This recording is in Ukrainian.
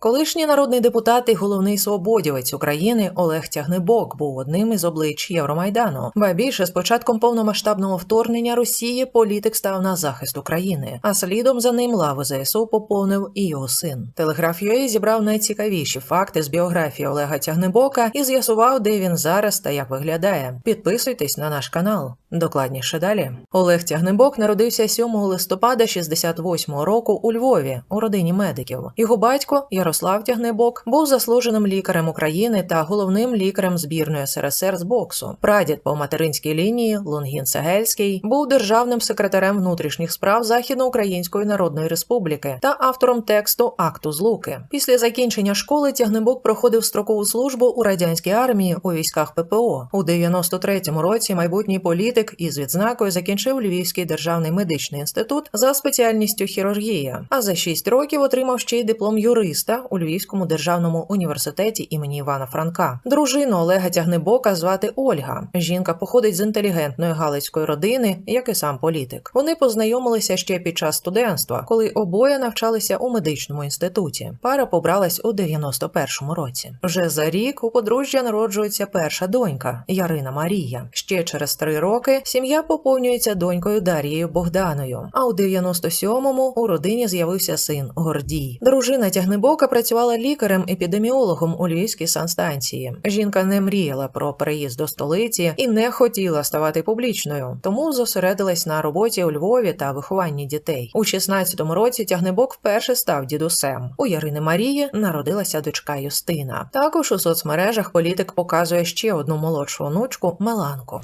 Колишній народний депутат і головний свободівець України Олег Тягнебок був одним із облич Євромайдану. Ба більше з початком повномасштабного вторгнення Росії політик став на захист України, а слідом за ним лаву ЗСУ поповнив і його син. Телеграф UA зібрав найцікавіші факти з біографії Олега Тягнебока і з'ясував, де він зараз та як виглядає. Підписуйтесь на наш канал. Докладніше далі. Олег Тягнебок народився 7 листопада 68-го року у Львові у родині медиків. Його батько Ярослав Тягнебок був заслуженим лікарем України та головним лікарем збірної СРСР з боксу. Прадід по материнській лінії Лунгін Сегельський був державним секретарем внутрішніх справ Західноукраїнської Народної Республіки та автором тексту Акту злуки. Після закінчення школи Тягнебок проходив строкову службу у радянській армії у військах ППО. У 93-му році майбутній політик із відзнакою закінчив Львівський державний медичний інститут за спеціальністю хірургія, а за 6 років отримав ще й диплом юриста у Львівському державному університеті імені Івана Франка. Дружину Олега Тягнебока звати Ольга. Жінка походить з інтелігентної галицької родини, як і сам політик. Вони познайомилися ще під час студентства, коли обоє навчалися у медичному інституті. Пара побралась у 91-му році. Вже за рік у подружжя народжується перша донька Ярина Марія. Ще через три роки сім'я поповнюється донькою Дарією Богданою. А у 97-му у родині з'явився син Гордій. Дружина Тягнебока працювала лікарем-епідеміологом у Львівській санстанції. Жінка не мріяла про переїзд до столиці і не хотіла ставати публічною, тому зосередилась на роботі у Львові та вихованні дітей. У 16-му році Тягнебок вперше став дідусем. У Ярини Марії народилася дочка Юстина. Також у соцмережах політик показує ще одну молодшу онучку Меланку.